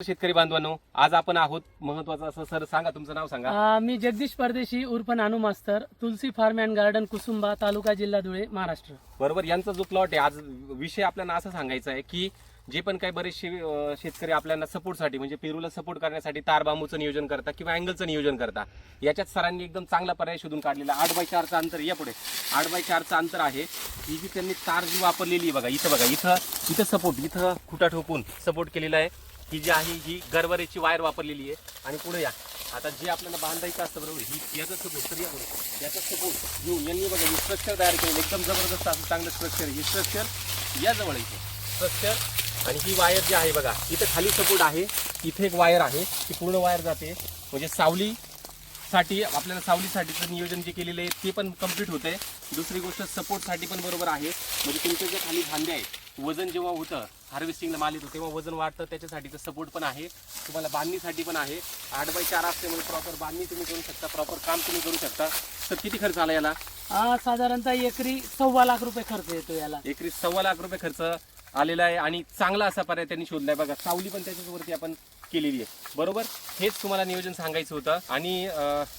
शेतकरी बांधवांनो आज आपण आहोत महत्वाचं असं सर सांगा तुमचं नाव सांगा. अ, मी जगदीश परदेशी उर्फ Nanu master Tulsi farm and garden Kusumba taluka जिल्हा धुळे महाराष्ट्र. बरोबर यांचा जो प्लॉट आहे आज विषय आपल्याला असं सांगायचा आहे की जे पण काही बरेचसे अं, शेतकरी आपल्याला सपोर्टसाठी म्हणजे पेरूला सपोर्ट करण्यासाठी तार बांबूचं नियोजन करता किंवा अँगलचं नियोजन करता याच्यात सरांनी एकदम चांगला पर्याय शोधून काढलेला आठ बाय चारचं अंतर या पुढे. आठ बाय चारचं अंतर आहे ही जी त्यांनी तार जी वापरलेली आहे बघा इथं बघा इथं इथं सपोर्ट इथं खुटा ठोकून सपोर्ट केलेला आहे. ही जी आहे ही गरवरेची वायर वापरलेली आहे. आणि पुढे या. आता जे आपल्याला बांधायचं असतं बरोबर ही याचा सपोर्ट तर या याचा सपोर्ट घेऊन यांनी बघा ही स्ट्रक्चर तयार केलं एकदम जबरदस्त असं चांगलं स्ट्रक्चर ही स्ट्रक्चर याजवळ इथे. स्ट्रक्चर आणि ही वायर जी आहे बघा इथं खाली सपोर्ट आहे. इथे एक वायर आहे. ती पूर्ण वायर जाते. म्हणजे सावली साठी आपल्याला सावलीसाठीचं नियोजन जे केलेलं आहे ते पण कंप्लीट होतंय. दुसरी गोष्ट सपोर्टसाठी पण बरोबर आहे. म्हणजे तुमचे जे खाली धांदे आहेत वजन जेव्हा होतं हार्वेस्टिंगला माल येतो तेव्हा वजन वाढतं. त्याच्यासाठीचं सपोर्ट पण आहे. तुम्हाला बांधणीसाठी पण आहे. आठ बाय चार असते म्हणजे प्रॉपर बांधणी तुम्ही करू शकता प्रॉपर काम तुम्ही करू शकता. तर किती खर्च आला याला? हा साधारणतः एकरी सव्वा लाख रुपये खर्च येतो याला. एकरी सव्वा लाख रुपये खर्च आलेला आहे आणि चांगला असा पर्याय त्यांनी शोधलाय. बघा सावली पण त्याच्यावरती आपण केलेली आहे. बरोबर? हेच तुम्हाला नियोजन सांगायचं होतं. आणि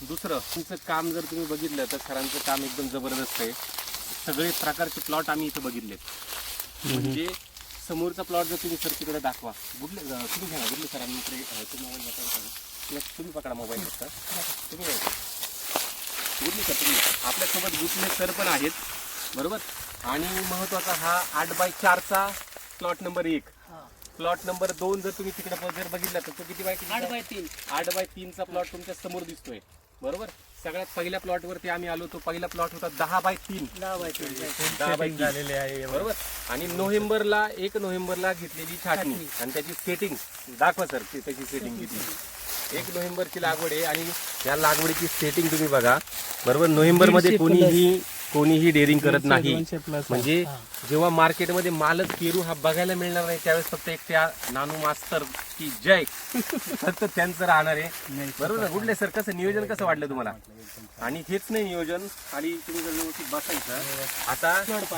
दुसरं तुमचं काम जर तुम्ही बघितलं तर सरांचं काम एकदम जबरदस्त आहे. सगळे प्रकारचे प्लॉट आम्ही इथं बघितलेत. म्हणजे समोरचा प्लॉट जर तुम्ही सर तिकडे दाखवा गुडले अं, तुम्ही घ्या गुडले इकडे अं, तुम्ही मोबाईल दाखवा. तुम्ही पकडा मोबाईल फक्त तुम्ही गुडले सर तुम्ही आपल्यासोबत गुडले सर पण आहेत बरोबर? आणि महत्त्वाचा हा आठ बाय चारचा प्लॉट नंबर एक. प्लॉट नंबर दोन जर तुम्ही तिकडे जर बघितला तर तो किती बाय आठ बाय तीन. आठ बाय तीनचा प्लॉट तुमच्यासमोर दिसतोय. बरोबर? सगळ्यात पहिल्या प्लॉट वरती आम्ही आलो तो पहिला प्लॉट होता दहा बाय तीन. दहा बाय तीन दहा बाय झालेले आहे. बरोबर? आणि नोव्हेंबरला एक नोव्हेंबरला घेतलेली छाटणी. आणि त्याची सेटिंग दाखवा सर ती त्याची सेटिंग किती एक नोव्हेंबरची लागवड आहे आणि या लागवडीची सेटिंग तुम्ही बघा. बरोबर? नोव्हेंबरमध्ये कोणीही कोणीही डेअरिंग करत नाही. म्हणजे हा. जेव्हा मार्केटमध्ये मालच पेरू हा बघायला मिळणार नाही त्यावेळेस फक्त एक त्या नानू मास्तर की जय. फक्त त्यांचं राहणार आहे. बरोबर ना? कुठले सर कसं नियोजन कसं वाटलं तुम्हाला? आणि हेच नाही नियोजन. खाली तुम्ही जर व्यवस्थित बसायचं आता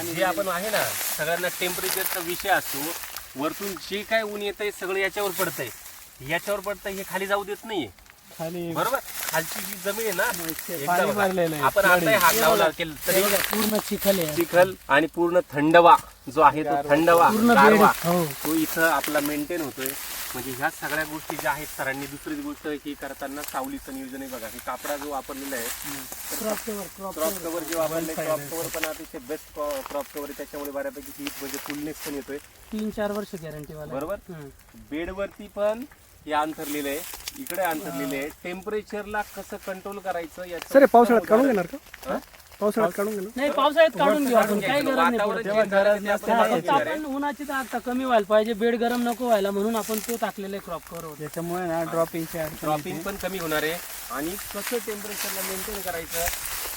जे आपण आहे ना सगळ्यांना टेम्परेचरचा विषय असतो. वरतून जे काय ऊन येतंय सगळं याच्यावर पडतंय. याच्यावर पडतंय हे खाली जाऊ देत नाहीये. खाली बरोबर? खालची जी जमीन आहे ना पाणी एकदम मारलेलं आहे. आपण आता हात लावला केलं तरी पूर्ण चिखल आहे. चिखल आणि पूर्ण थंडवा जो आहे तो थंडवा पूर्ण बेड गारवा हो. तो इथं आपला मेंटेन होतोय. म्हणजे ह्या सगळ्या गोष्टी ज्या आहेत सरांनी दुसरी गोष्ट ही करताना सावलीचं नियोजन आहे बघा. हे कापडा जो वापरलेला आहे crop cover crop crop cover जे वापरले क्रॉप कव्हर पण अतिशय बेस्ट क्रॉप कव्हर आहे. त्याच्यामुळे बऱ्यापैकी हीट म्हणजे फुलनेस पण येतोय. तीन चार वर्ष गॅरंटी वाला बरोबर? हम्म. बेडवरती पण हे अंतरलेलं आहे. इकडे अंतरलेले आहे. टेम्परेचरला कसं कंट्रोल करायचं याचं सर हे पावसाळ्यात काढून घेणार का? हा? पावसाळ्यात काढून घेणार? नाही पावसाळ्यात काढून घेऊ आपण. काही गरज नाही वातावरण पडत. change झालं की आपण हा, बघायला फक्त येणार आहे. आपण उन्हाची ताकद कमी व्हायला पाहिजे. बेड गरम नको व्हायला म्हणून आपण तो टाकलेला क्रॉप होते त्याच्यामुळे ना ड्रॉपिंगची अडचण ड्रॉपिंग पण कमी होणार आहे. आणि कसं टेम्परेचरला मेंटेन करायचं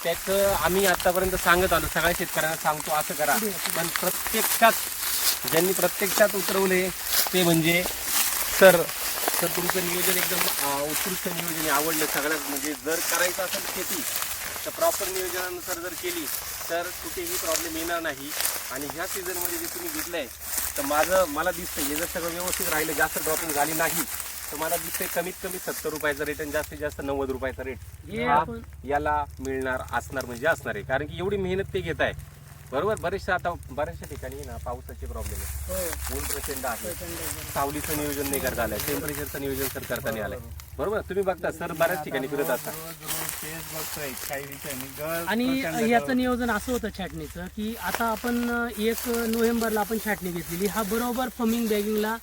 त्याचं आम्ही आतापर्यंत सांगत आलो. सगळ्या शेतकऱ्यांना सांगतो असं करा. पण प्रत्यक्षात ज्यांनी प्रत्यक्षात उतरवले ते म्हणजे सर सर तुमचं नियोजन एकदम उत्कृष्ट नियोजन आहे आवडलं सगळ्यात. म्हणजे जर करायचं असेल शेती तर प्रॉपर नियोजनानुसार जर केली तर कुठेही प्रॉब्लेम येणार नाही. आणि ह्या सीझनमध्ये जे तुम्ही घेतलंय तर माझं मला दिसतंय हे जर सगळं व्यवस्थित राहिलं जास्त ड्रॉपिंग झाली नाही तर मला दिसतंय कमीत कमी सत्तर रुपयाचा रेट आणि जास्तीत जास्त नव्वद रुपयाचा रेट हे याला मिळणार असणार म्हणजे असणार आहे. कारण की एवढी मेहनत ते घेत आहे बरोबर बरेचशा आता बऱ्याचशा ठिकाणी ना पावसाचे प्रॉब्लेम आहे. हो. ऊन प्रचंड आहे. सावलीचं नियोजन नाही करता आलंय. टेम्परेचरचं नियोजन सर करता नाही आलंय. बरोबर. तुम्ही बघता सर बऱ्याच ठिकाणी फिरत असता आणि याचं नियोजन असं होतं छाटणीचं की आता आपण एक नोव्हेंबरला आपण छाटणी घेतलेली. हा बरोबर फमिंग बॅगिंगला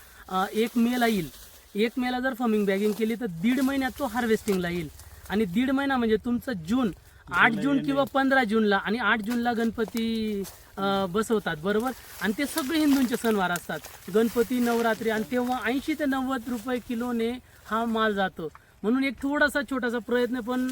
एक मेला येईल. एक मेला जर फमिंग बॅगिंग केली तर दीड महिन्यात तो हार्वेस्टिंगला येईल. आणि दीड महिना म्हणजे तुमचं जून आठ जून किंवा पंधरा जूनला आणि आठ जूनला गणपती अं, बसवतात बरोबर? आणि ते सगळे हिंदूंचे सणवार असतात. गणपती नवरात्री आणि तेव्हा ऐंशी ते नव्वद रुपये किलोने हा माल जातो. म्हणून एक थोडासा छोटासा प्रयत्न पण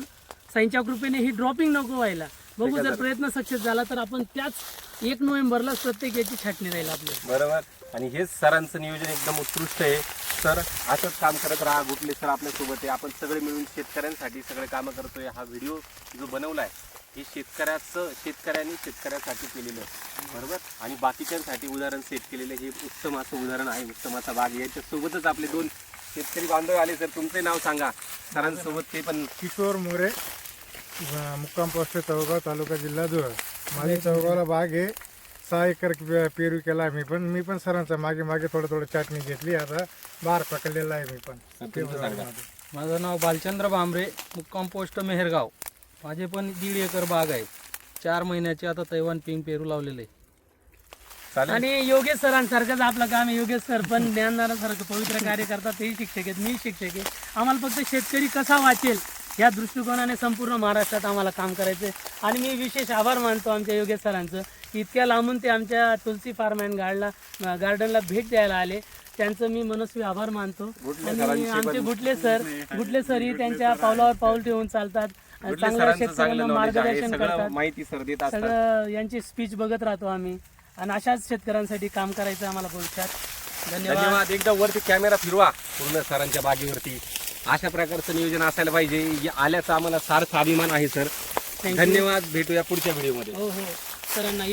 साईंच्या कृपेने ही ड्रॉपिंग नको व्हायला. बघू जर प्रयत्न सक्सेस झाला तर आपण त्याच एक नोव्हेंबरला प्रत्येक याची छाटणी राहील आपली. बरोबर? आणि हेच सरांचं नियोजन एकदम उत्कृष्ट आहे. सर असंच काम करत राहा. गुटले सर आपल्यासोबत आहे. आपण सगळे मिळून शेतकऱ्यांसाठी सगळे कामं करतोय. हा व्हिडिओ जो बनवलाय हे शेतकऱ्याचं शेतकऱ्यांनी शेतकऱ्यासाठी केलेलं आहे. बरोबर? आणि बाकीच्यांसाठी उदाहरण सेट केलेलं हे उत्तम असं उदाहरण आहे. उत्तम असा भाग आहे. याच्या सोबतच आपले दोन शेतकरी बांधव आले. सर तुमचे नाव सांगा. सरांसोबत ते पण किशोर मोरे मुक्काम पोस्ट चौगाव तालुका जिल्हा धुळे. माझी चौगावला बाग आहे. सहा एकर पेरू केला मी पण. मी पण सरांचा मागे मागे थोडं थोडं चटणी घेतली. आता बाहेर पकडलेला आहे मी पण. माझं नाव बालचंद्र भांबरे मुक्काम पोस्ट मेहरगाव. माझे पण दीड एकर बाग आहे. चार महिन्याचे आता तैवान पिंक पेरू लावलेले. चालेल. आणि योगेश सरांसारखंच आपलं काम आहे. योगेश सर पण ज्ञानदारासारखं पवित्र कार्य करतात. तेही शिक्षक आहेत. मी शिक्षक आहे. आम्हाला फक्त शेतकरी कसा वाचेल? या दृष्टिकोनाने संपूर्ण महाराष्ट्रात आम्हाला काम करायचं आहे. आणि मी विशेष आभार मानतो आमच्या योगेश सरांचं. की इतक्या लांबून ते आमच्या तुलसी फार्म अँड गार्डला गार्डनला भेट द्यायला आले. त्यांचं मी मनस्वी आभार मानतो. आणि आमचे गुटले सर गुटले सरही त्यांच्या पावलावर पाऊल ठेवून चालतात. चांगल्या शेतकऱ्यांना मार्गदर्शन करतात. माहिती सर सगळं यांची स्पीच बघत राहतो आम्ही. आणि अशाच शेतकऱ्यांसाठी काम करायचं आम्हाला भविष्यात. धन्यवाद. धन्यवाद. एकदा वरती कॅमेरा फिरवा. पूर्ण सरांच्या बागेवरती. अशा प्रकारचं नियोजन असायला पाहिजे. या- आल्याचा आम्हाला सार्थ अभिमान आहे सर. धन्यवाद. भेटूया पुढच्या व्हिडिओमध्ये. हो हो. सरांना